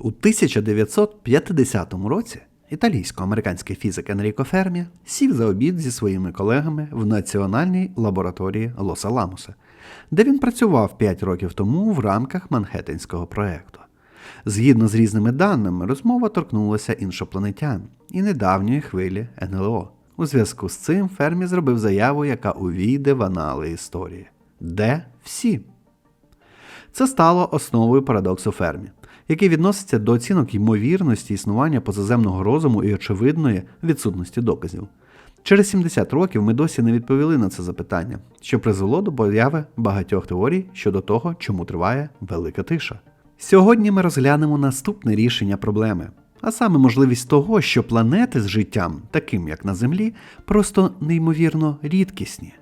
У 1950 році італійсько-американський фізик Енріко Фермі сів за обід зі своїми колегами в Національній лабораторії Лос-Аламоса, де він працював 5 років тому в рамках Манхеттенського проекту. Згідно з різними даними, розмова торкнулася іншопланетян і недавньої хвилі НЛО. У зв'язку з цим Фермі зробив заяву, яка увійде в анали історії. Де всі? Це стало основою парадоксу Фермі, який відноситься до оцінок ймовірності існування позаземного розуму і очевидної відсутності доказів. Через 70 років ми досі не відповіли на це запитання, що призвело до появи багатьох теорій щодо того, чому триває велика тиша. Сьогодні ми розглянемо наступне рішення проблеми, а саме можливість того, що планети з життям, таким як на Землі, просто неймовірно рідкісні.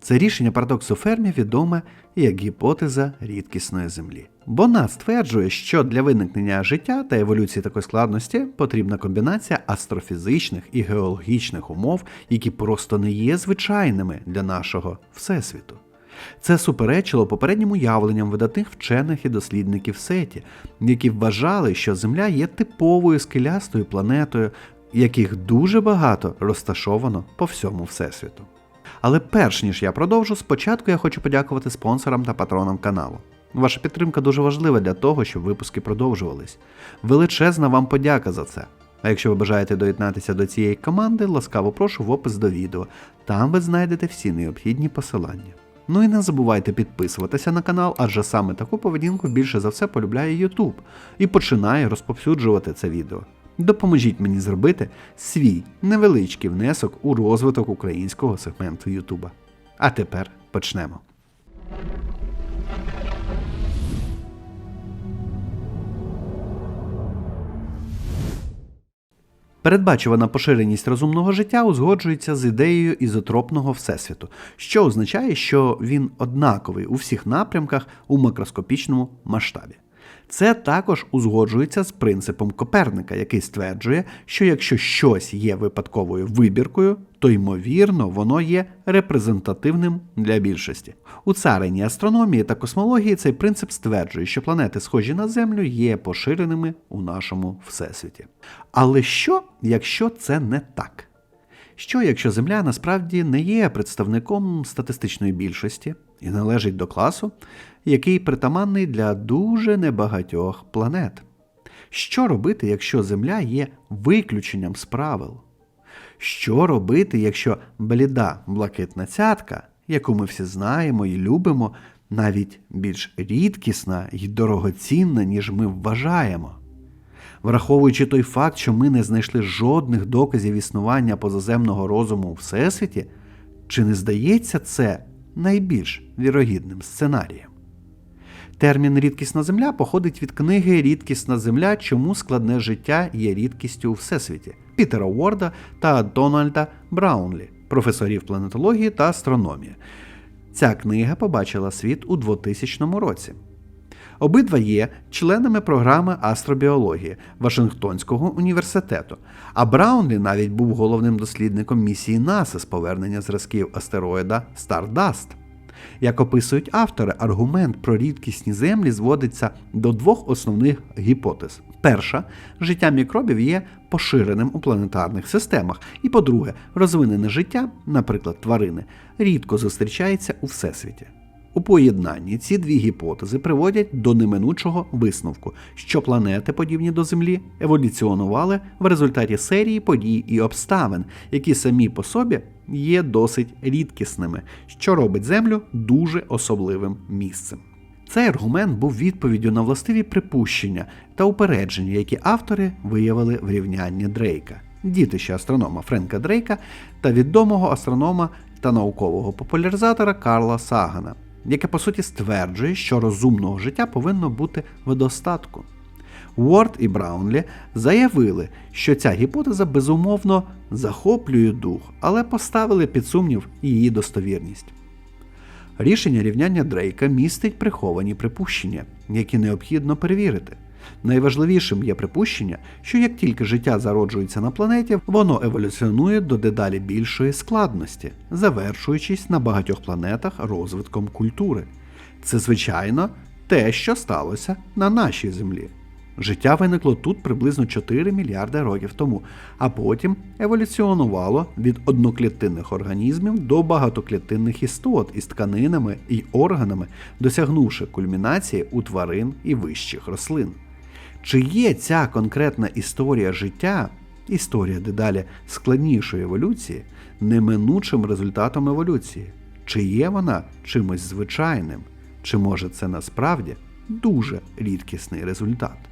Це рішення парадоксу Фермі відоме як гіпотеза рідкісної землі. Вона стверджує, що для виникнення життя та еволюції такої складності потрібна комбінація астрофізичних і геологічних умов, які просто не є звичайними для нашого всесвіту. Це суперечило попереднім уявленням видатних вчених і дослідників Сеті, які вважали, що Земля є типовою скелястою планетою, яких дуже багато розташовано по всьому всесвіту. Але перш ніж я продовжу, спочатку я хочу подякувати спонсорам та патронам каналу. Ваша підтримка дуже важлива для того, щоб випуски продовжувались. Величезна вам подяка за це. А якщо ви бажаєте доєднатися до цієї команди, ласкаво прошу в опис до відео. Там ви знайдете всі необхідні посилання. Ну і не забувайте підписуватися на канал, адже саме таку поведінку більше за все полюбляє YouTube і починає розповсюджувати це відео. Допоможіть мені зробити свій невеличкий внесок у розвиток українського сегменту Ютуба. А тепер почнемо. Передбачувана поширеність розумного життя узгоджується з ідеєю ізотропного всесвіту, що означає, що він однаковий у всіх напрямках у макроскопічному масштабі. Це також узгоджується з принципом Коперника, який стверджує, що якщо щось є випадковою вибіркою, то ймовірно воно є репрезентативним для більшості. У царині астрономії та космології цей принцип стверджує, що планети, схожі на Землю, є поширеними у нашому всесвіті. Але що, якщо це не так? Що якщо Земля насправді не є представником статистичної більшості і належить до класу, який притаманний для дуже небагатьох планет? Що робити, якщо Земля є виключенням з правил? Що робити, якщо бліда блакитна цятка, яку ми всі знаємо і любимо, навіть більш рідкісна і дорогоцінна, ніж ми вважаємо? Враховуючи той факт, що ми не знайшли жодних доказів існування позаземного розуму у Всесвіті, чи не здається це найбільш вірогідним сценарієм? Термін рідкісна земля походить від книги Рідкісна земля, чому складне життя є рідкістю у всесвіті Пітера Уорда та Дональда Браунлі, професорів планетології та астрономії. Ця книга побачила світ у 2000 році. Обидва є членами програми астробіології Вашингтонського університету, а Браунлі навіть був головним дослідником місії НАСА з повернення зразків астероїда Стардаст. Як описують автори, аргумент про рідкісні землі зводиться до двох основних гіпотез. Перша, життя мікробів є поширеним у планетарних системах, і по-друге, розвинене життя, наприклад, тварини, рідко зустрічається у всесвіті. У поєднанні ці дві гіпотези приводять до неминучого висновку, що планети, подібні до Землі, еволюціонували в результаті серії подій і обставин, які самі по собі є досить рідкісними, що робить Землю дуже особливим місцем. Цей аргумент був відповіддю на властиві припущення та упередження, які автори виявили в рівнянні Дрейка, дітища астронома Френка Дрейка та відомого астронома та наукового популяризатора Карла Сагана яке по суті стверджує, що розумного життя повинно бути в достатку. Уорд і Браунлі заявили, що ця гіпотеза безумовно захоплює дух, але поставили під сумнів її достовірність. Рішення рівняння Дрейка містить приховані припущення, які необхідно перевірити. Найважливішим є припущення, що як тільки життя зароджується на планеті, воно еволюціонує до дедалі більшої складності, завершуючись на багатьох планетах розвитком культури. Це, звичайно, те, що сталося на нашій землі. Життя виникло тут приблизно 4 мільярди років тому, а потім еволюціонувало від одноклітинних організмів до багатоклітинних істот із тканинами і органами, досягнувши кульмінації у тварин і вищих рослин. Чи є ця конкретна історія життя, історія дедалі складнішої еволюції, неминучим результатом еволюції? Чи є вона чимось звичайним? Чи може це насправді дуже рідкісний результат?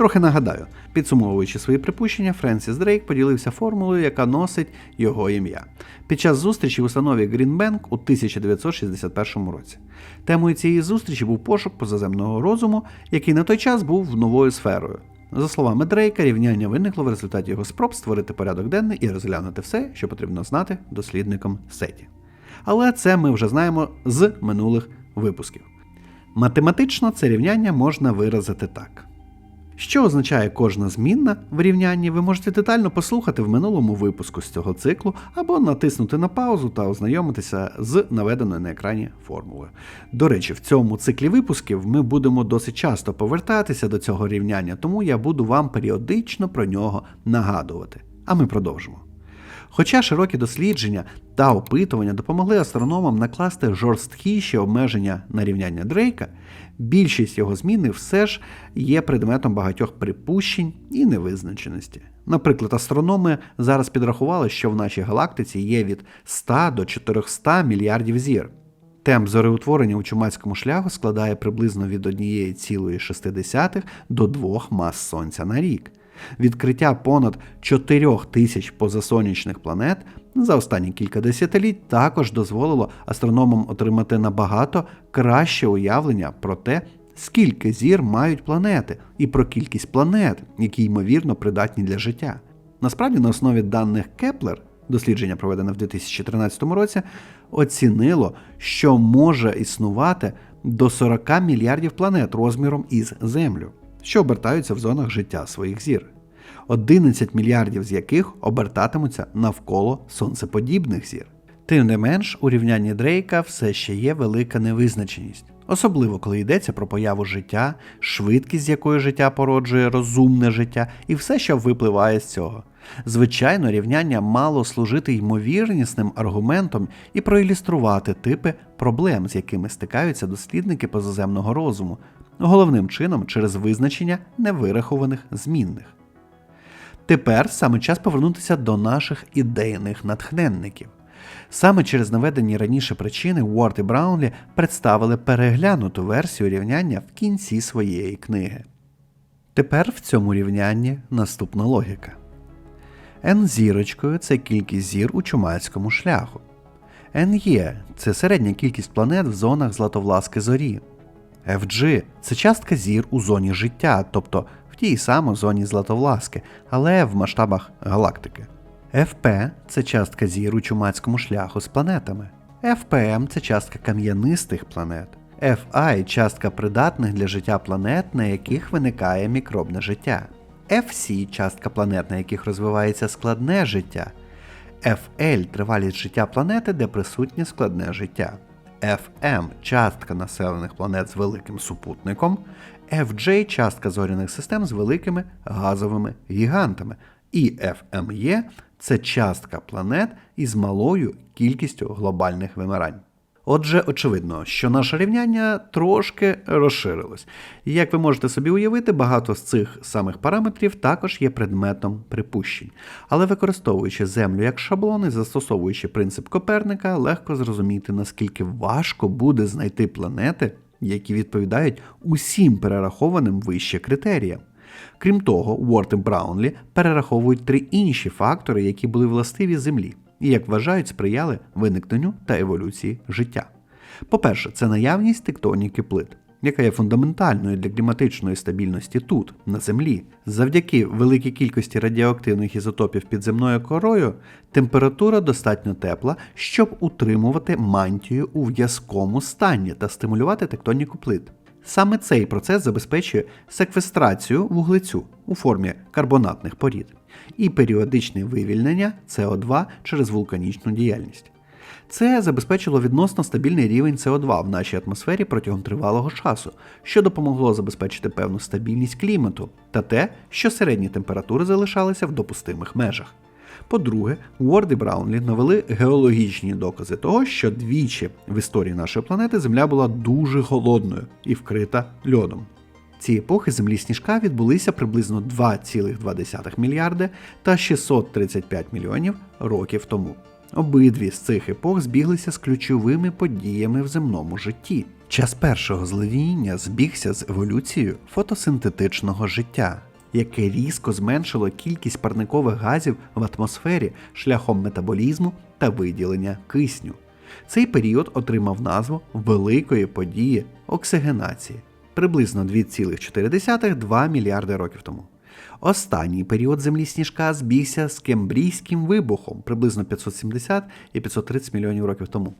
Трохи нагадаю, підсумовуючи свої припущення, Френсіс Дрейк поділився формулою, яка носить його ім'я під час зустрічі в установі Грінбенк у 1961 році. Темою цієї зустрічі був пошук позаземного розуму, який на той час був новою сферою. За словами Дрейка, рівняння виникло в результаті його спроб створити порядок денний і розглянути все, що потрібно знати дослідникам сеті. Але це ми вже знаємо з минулих випусків. Математично це рівняння можна виразити так. Що означає кожна змінна в рівнянні, ви можете детально послухати в минулому випуску з цього циклу або натиснути на паузу та ознайомитися з наведеною на екрані формулою. До речі, в цьому циклі випусків ми будемо досить часто повертатися до цього рівняння, тому я буду вам періодично про нього нагадувати. А ми продовжимо. Хоча широкі дослідження та опитування допомогли астрономам накласти жорсткіші обмеження на рівняння Дрейка, більшість його зміни все ж є предметом багатьох припущень і невизначеності. Наприклад, астрономи зараз підрахували, що в нашій галактиці є від 100 до 400 мільярдів зір. Темп зореутворення у чумацькому шляху складає приблизно від 1,6 до 2 мас Сонця на рік. Відкриття понад 4 тисяч позасонячних планет за останні кілька десятиліть також дозволило астрономам отримати набагато краще уявлення про те, скільки зір мають планети, і про кількість планет, які ймовірно придатні для життя. Насправді, на основі даних Кеплер, дослідження проведене в 2013 році, оцінило, що може існувати до 40 мільярдів планет розміром із Землю що обертаються в зонах життя своїх зір, 11 мільярдів з яких обертатимуться навколо сонцеподібних зір. Тим не менш, у рівнянні Дрейка все ще є велика невизначеність, особливо коли йдеться про появу життя, швидкість, з якої життя породжує розумне життя, і все, що випливає з цього. Звичайно, рівняння мало служити ймовірнісним аргументом і проілюструвати типи проблем, з якими стикаються дослідники позаземного розуму, головним чином через визначення невирахованих змінних. Тепер саме час повернутися до наших ідейних натхненників. Саме через наведені раніше причини Уорд і Браунлі представили переглянуту версію рівняння в кінці своєї книги. Тепер в цьому рівнянні наступна логіка. N зірочкою це кількість зір у чумацькому шляху. NE – це середня кількість планет в зонах Златовласки зорі. FG це частка зір у зоні життя, тобто в тій самій зоні Златовласки, але в масштабах галактики. FP це частка зір у чумацькому шляху з планетами. FPM це частка кам'янистих планет. FI частка придатних для життя планет, на яких виникає мікробне життя. FC частка планет, на яких розвивається складне життя. FL тривалість життя планети, де присутнє складне життя. FM частка населених планет з великим супутником, FJ частка зоряних систем з великими газовими гігантами, і FME це частка планет із малою кількістю глобальних вимирань. Отже, очевидно, що наше рівняння трошки розширилось. Як ви можете собі уявити, багато з цих самих параметрів також є предметом припущень. Але використовуючи Землю як шаблон і застосовуючи принцип Коперника, легко зрозуміти, наскільки важко буде знайти планети, які відповідають усім перерахованим вище критеріям. Крім того, Уорд і Браунлі перераховують три інші фактори, які були властиві Землі і, як вважають, сприяли виникненню та еволюції життя. По-перше, це наявність тектоніки плит, яка є фундаментальною для кліматичної стабільності тут, на Землі. Завдяки великій кількості радіоактивних ізотопів під земною корою, температура достатньо тепла, щоб утримувати мантію у в'язкому стані та стимулювати тектоніку плит. Саме цей процес забезпечує секвестрацію вуглецю у формі карбонатних порід і періодичне вивільнення СО2 через вулканічну діяльність. Це забезпечило відносно стабільний рівень СО2 в нашій атмосфері протягом тривалого часу, що допомогло забезпечити певну стабільність клімату та те, що середні температури залишалися в допустимих межах. По-друге, Уорд і Браунлі навели геологічні докази того, що двічі в історії нашої планети Земля була дуже холодною і вкрита льодом. Ці епохи землі сніжка відбулися приблизно 2,2 мільярди та 635 мільйонів років тому. Обидві з цих епох збіглися з ключовими подіями в земному житті. Час першого зловіння збігся з еволюцією фотосинтетичного життя, яке різко зменшило кількість парникових газів в атмосфері шляхом метаболізму та виділення кисню. Цей період отримав назву великої події оксигенації приблизно 2,4-2 мільярди років тому. Останній період землі сніжка збігся з кембрійським вибухом приблизно 570 і 530 мільйонів років тому,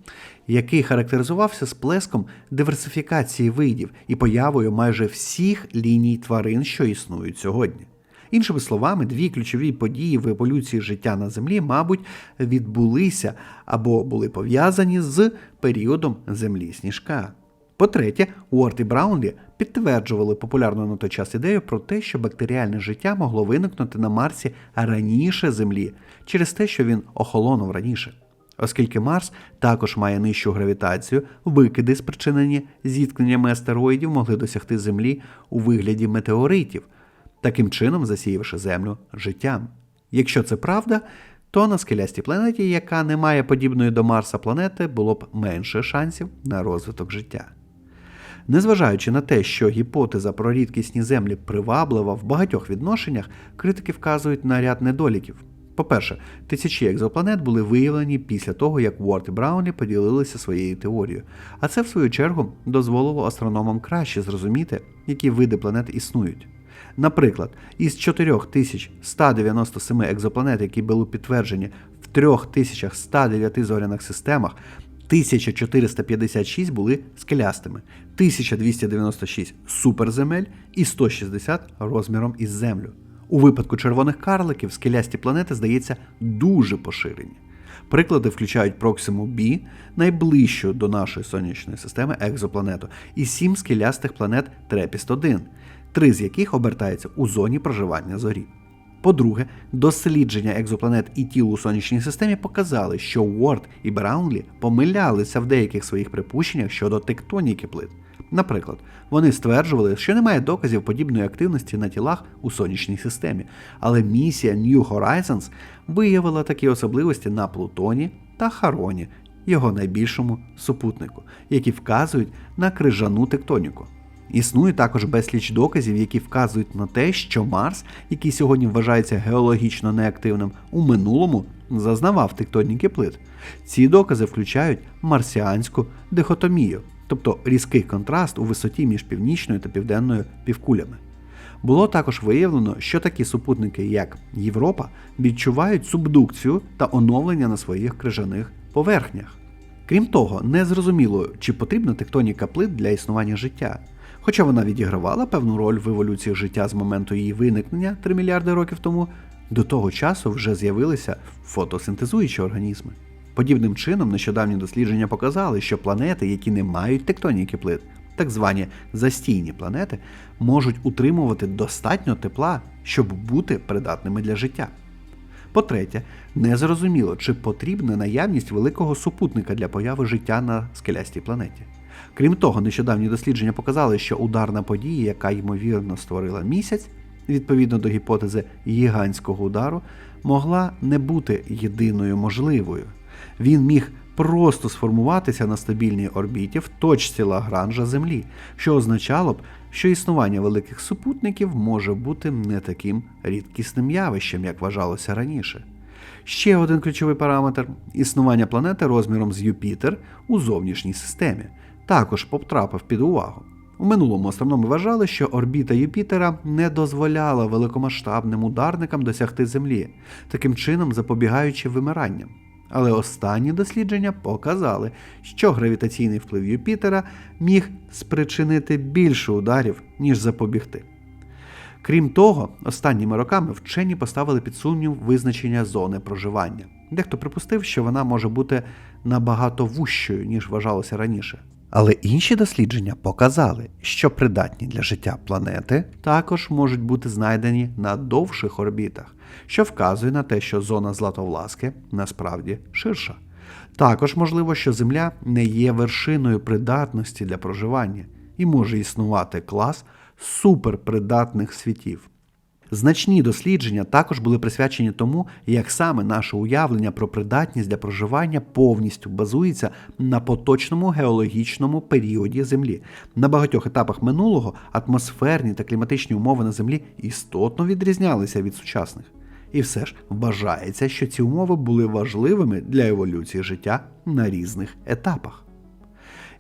який характеризувався сплеском диверсифікації видів і появою майже всіх ліній тварин, що існують сьогодні. Іншими словами, дві ключові події в еволюції життя на Землі, мабуть, відбулися або були пов'язані з періодом землі сніжка. По-третє, Уорт і Браунлі підтверджували популярну на той час ідею про те, що бактеріальне життя могло виникнути на Марсі раніше Землі через те, що він охолонув раніше. Оскільки Марс також має нижчу гравітацію, викиди, спричинені зіткненнями астероїдів, могли досягти Землі у вигляді метеоритів, таким чином засіявши Землю життям. Якщо це правда, то на скелястій планеті, яка не має подібної до Марса планети, було б менше шансів на розвиток життя. Незважаючи на те, що гіпотеза про рідкісні землі приваблива в багатьох відношеннях, критики вказують на ряд недоліків. По-перше, тисячі екзопланет були виявлені після того, як Уорд і Браунлі поділилися своєю теорією, а це, в свою чергу, дозволило астрономам краще зрозуміти, які види планет існують. Наприклад, із 4197 екзопланет, які були підтверджені в 3109 зоряних системах, 1456 були скелястими, 1296 суперземель і 160 розміром із землю. У випадку червоних карликів скелясті планети, здається, дуже поширені. Приклади включають Проксиму Б, найближчу до нашої сонячної системи екзопланету, і сім скелястих планет Трепіст 1 три з яких обертаються у зоні проживання зорі. По-друге, дослідження екзопланет і тіл у сонячній системі показали, що Уорд і Браунлі помилялися в деяких своїх припущеннях щодо тектоніки плит. Наприклад, вони стверджували, що немає доказів подібної активності на тілах у сонячній системі, але місія New Horizons виявила такі особливості на Плутоні та Хароні, його найбільшому супутнику, які вказують на крижану тектоніку. Існує також безліч доказів, які вказують на те, що Марс, який сьогодні вважається геологічно неактивним, у минулому зазнавав тектоніки плит. Ці докази включають марсіанську дихотомію, тобто різкий контраст у висоті між північною та південною півкулями. Було також виявлено, що такі супутники, як Європа, відчувають субдукцію та оновлення на своїх крижаних поверхнях. Крім того, не зрозуміло, чи потрібна тектоніка плит для існування життя. Хоча вона відігравала певну роль в еволюції життя з моменту її виникнення 3 мільярди років тому, до того часу вже з'явилися фотосинтезуючі організми. Подібним чином, нещодавні дослідження показали, що планети, які не мають тектоніки плит, так звані застійні планети, можуть утримувати достатньо тепла, щоб бути придатними для життя. По-третє, незрозуміло, чи потрібна наявність великого супутника для появи життя на скелястій планеті. Крім того, нещодавні дослідження показали, що ударна подія, яка ймовірно створила місяць, відповідно до гіпотези гігантського удару, могла не бути єдиною можливою. Він міг просто сформуватися на стабільній орбіті в точці Лагранжа Землі, що означало б, що існування великих супутників може бути не таким рідкісним явищем, як вважалося раніше. Ще один ключовий параметр існування планети розміром з Юпітер у зовнішній системі також потрапив під увагу. У минулому астрономи вважали, що орбіта Юпітера не дозволяла великомасштабним ударникам досягти Землі, таким чином запобігаючи вимиранням. Але останні дослідження показали, що гравітаційний вплив Юпітера міг спричинити більше ударів, ніж запобігти. Крім того, останніми роками вчені поставили під сумнів визначення зони проживання. Дехто припустив, що вона може бути набагато вущою, ніж вважалося раніше. Але інші дослідження показали, що придатні для життя планети також можуть бути знайдені на довших орбітах, що вказує на те, що зона Златовласки насправді ширша. Також можливо, що Земля не є вершиною придатності для проживання і може існувати клас суперпридатних світів. Значні дослідження також були присвячені тому, як саме наше уявлення про придатність для проживання повністю базується на поточному геологічному періоді Землі. На багатьох етапах минулого атмосферні та кліматичні умови на Землі істотно відрізнялися від сучасних. І все ж вважається, що ці умови були важливими для еволюції життя на різних етапах.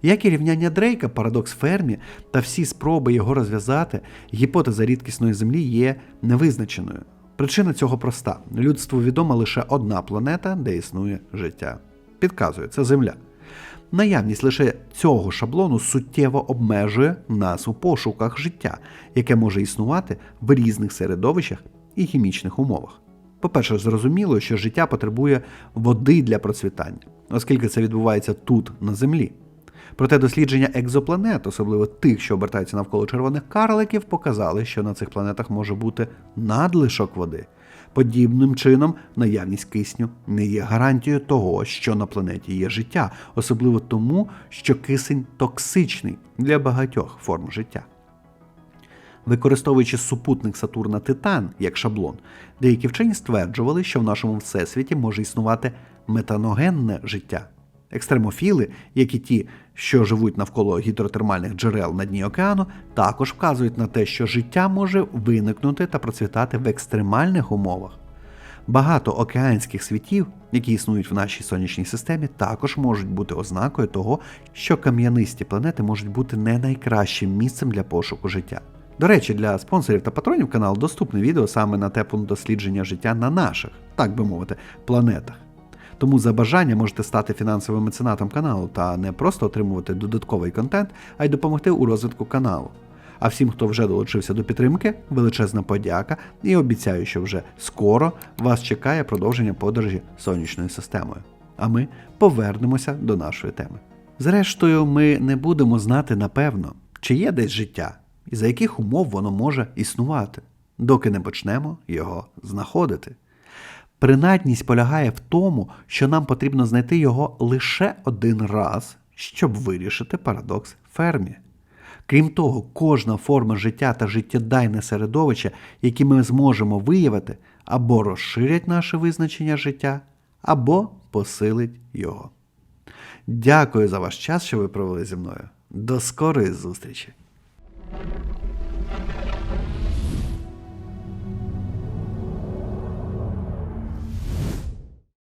Як і рівняння Дрейка, парадокс Фермі та всі спроби його розв'язати, гіпотеза рідкісної землі є невизначеною. Причина цього проста: людству відома лише одна планета, де існує життя. Підказує це Земля. Наявність лише цього шаблону суттєво обмежує нас у пошуках життя, яке може існувати в різних середовищах і хімічних умовах. По-перше, зрозуміло, що життя потребує води для процвітання, оскільки це відбувається тут, на Землі. Проте дослідження екзопланет, особливо тих, що обертаються навколо червоних карликів, показали, що на цих планетах може бути надлишок води. Подібним чином, наявність кисню не є гарантією того, що на планеті є життя, особливо тому, що кисень токсичний для багатьох форм життя. Використовуючи супутник Сатурна Титан як шаблон, деякі вчені стверджували, що в нашому всесвіті може існувати метаногенне життя. Екстремофіли, як і ті, що живуть навколо гідротермальних джерел на дні океану, також вказують на те, що життя може виникнути та процвітати в екстремальних умовах. Багато океанських світів, які існують в нашій сонячній системі, також можуть бути ознакою того, що кам'янисті планети можуть бути не найкращим місцем для пошуку життя. До речі, для спонсорів та патронів каналу доступне відео саме на тему дослідження життя на наших, так би мовити, планетах. Тому за бажання можете стати фінансовим меценатом каналу та не просто отримувати додатковий контент, а й допомогти у розвитку каналу. А всім, хто вже долучився до підтримки, величезна подяка і обіцяю, що вже скоро вас чекає продовження подорожі сонячною системою. А ми повернемося до нашої теми. Зрештою, ми не будемо знати напевно, чи є десь життя і за яких умов воно може існувати, доки не почнемо його знаходити. Принадність полягає в тому, що нам потрібно знайти його лише один раз, щоб вирішити парадокс фермі. Крім того, кожна форма життя та життєдайне середовище, які ми зможемо виявити, або розширять наше визначення життя, або посилить його. Дякую за ваш час, що ви провели зі мною. До скорої зустрічі!